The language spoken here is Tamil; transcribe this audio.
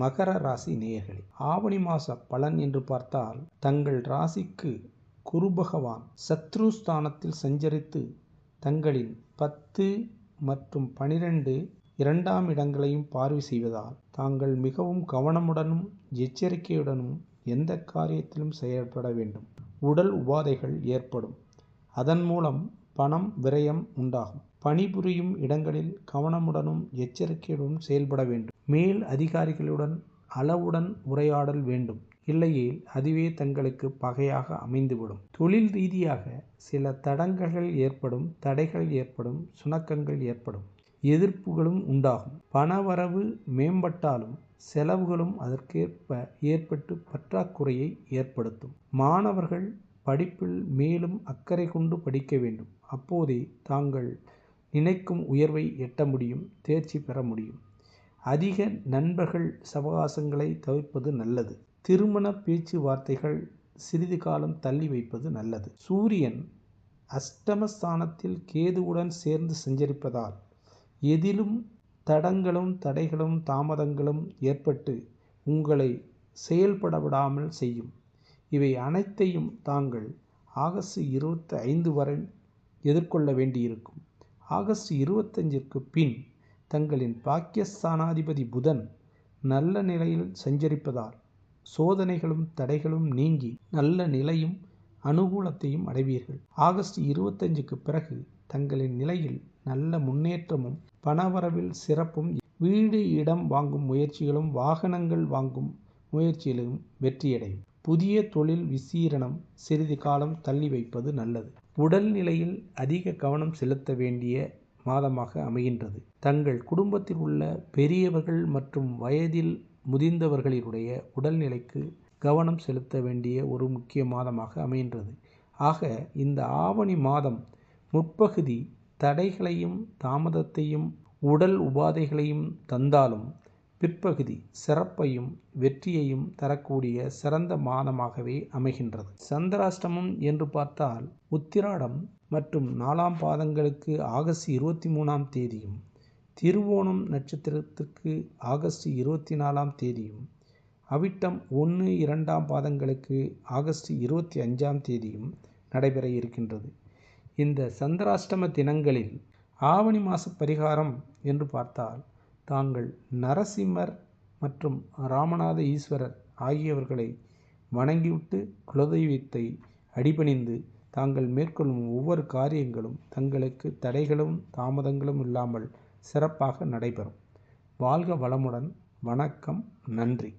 மகர ராசி நேயர்களே ஆவணி மாச பலன் என்று பார்த்தால் தங்கள் ராசிக்கு குரு பகவான் சத்ருஸ்தானத்தில் சஞ்சரித்து தங்களின் பத்து மற்றும் பனிரெண்டு இரண்டாம் இடங்களையும் பார்வை செய்வதால் தாங்கள் மிகவும் கவனமுடனும் எச்சரிக்கையுடனும் எந்த காரியத்திலும் செயல்பட வேண்டும். உடல் உபாதைகள் ஏற்படும். அதன் மூலம் பணம் விரயம் உண்டாகும். பணிபுரியும் இடங்களில் கவனமுடனும் எச்சரிக்கையுடனும் செயல்பட வேண்டும். மேல் அதிகாரிகளுடன் அளவுடன் உரையாடல் வேண்டும். இல்லையேல் அதுவே தங்களுக்கு பகையாக அமைந்துவிடும். தொழில் ரீதியாக சில தடங்கல்கள் ஏற்படும் தடைகள் ஏற்படும் சுணக்கங்கள் ஏற்படும் எதிர்ப்புகளும் உண்டாகும். பணவரவு மேம்பட்டாலும் செலவுகளும் அதற்கேற்ப ஏற்பட்டு பற்றாக்குறையை ஏற்படுத்தும். மாணவர்கள் படிப்பில் மேலும் அக்கறை கொண்டு படிக்க வேண்டும். அப்போதே தாங்கள் நினைக்கும் உயர்வை எட்ட முடியும் தேர்ச்சி பெற முடியும். அதிக நண்பர்கள் சவகாசங்களை தவிர்ப்பது நல்லது. திருமண பேச்சுவார்த்தைகள் சிறிது காலம் தள்ளி வைப்பது நல்லது. சூரியன் அஷ்டமஸ்தானத்தில் கேதுவுடன் சேர்ந்து சஞ்சரிப்பதால் எதிலும் தடங்களும் தடைகளும் தாமதங்களும் ஏற்பட்டு உங்களை செயல்பட விடாமல் செய்யும். இவை அனைத்தையும் தாங்கள் ஆகஸ்ட் இருபத்தி ஐந்து வரை எதிர்கொள்ள வேண்டியிருக்கும். ஆகஸ்ட் இருபத்தஞ்சிற்கு பின் தங்களின் பாக்கியஸ்தானாதிபதி புதன் நல்ல நிலையில் சஞ்சரிப்பதால் சோதனைகளும் தடைகளும் நீங்கி நல்ல நிலையும் அனுகூலத்தையும் அடைவீர்கள். ஆகஸ்ட் இருபத்தஞ்சுக்கு பிறகு தங்களின் நிலையில் நல்ல முன்னேற்றமும் பணவரவில் சிறப்பும் வீடு இடம் வாங்கும் முயற்சிகளும் வாகனங்கள் வாங்கும் முயற்சியிலும் வெற்றியடையும். புதிய தொழில் விசீரணம் சிறிது காலம் தள்ளி வைப்பது நல்லது. உடல் நிலையில் அதிக கவனம் செலுத்த வேண்டிய மாதமாக அமைகின்றது. தங்கள் குடும்பத்தில் உள்ள பெரியவர்கள் மற்றும் வயதில் முதிர்ந்தவர்களினுடைய உடல்நிலைக்கு கவனம் செலுத்த வேண்டிய ஒரு முக்கிய மாதமாக அமைகின்றது. ஆக இந்த ஆவணி மாதம் முற்பகுதி தடைகளையும் தாமதத்தையும் உடல் உபாதைகளையும் தந்தாலும் பிற்பகுதி சிறப்பையும் வெற்றியையும் தரக்கூடிய சிறந்த மாதமாகவே அமைகின்றது. சந்திராஷ்டமம் என்று பார்த்தால் உத்திராடம் மற்றும் நாலாம் பாதங்களுக்கு ஆகஸ்ட் இருபத்தி மூணாம் தேதியும் திருவோணம் நட்சத்திரத்துக்கு ஆகஸ்ட் இருபத்தி நாலாம் தேதியும் அவிட்டம் ஒன்று இரண்டாம் பாதங்களுக்கு ஆகஸ்ட் இருபத்தி அஞ்சாம் தேதியும் நடைபெற இருக்கின்றது. இந்த சந்திராஷ்டம தினங்களில் ஆவணி மாத பரிகாரம் என்று பார்த்தால் தாங்கள் நரசிம்மர் மற்றும் ராமநாத ஈஸ்வரர் ஆகியவர்களை வணங்கிவிட்டு குலதெய்வத்தை அடிபணிந்து தாங்கள் மேற்கொள்ளும் ஒவ்வொரு காரியங்களும் தங்களுக்கு தடைகளும் தாமதங்களும் இல்லாமல் சிறப்பாக நடைபெறும். வாழ்க வளமுடன். வணக்கம். நன்றி.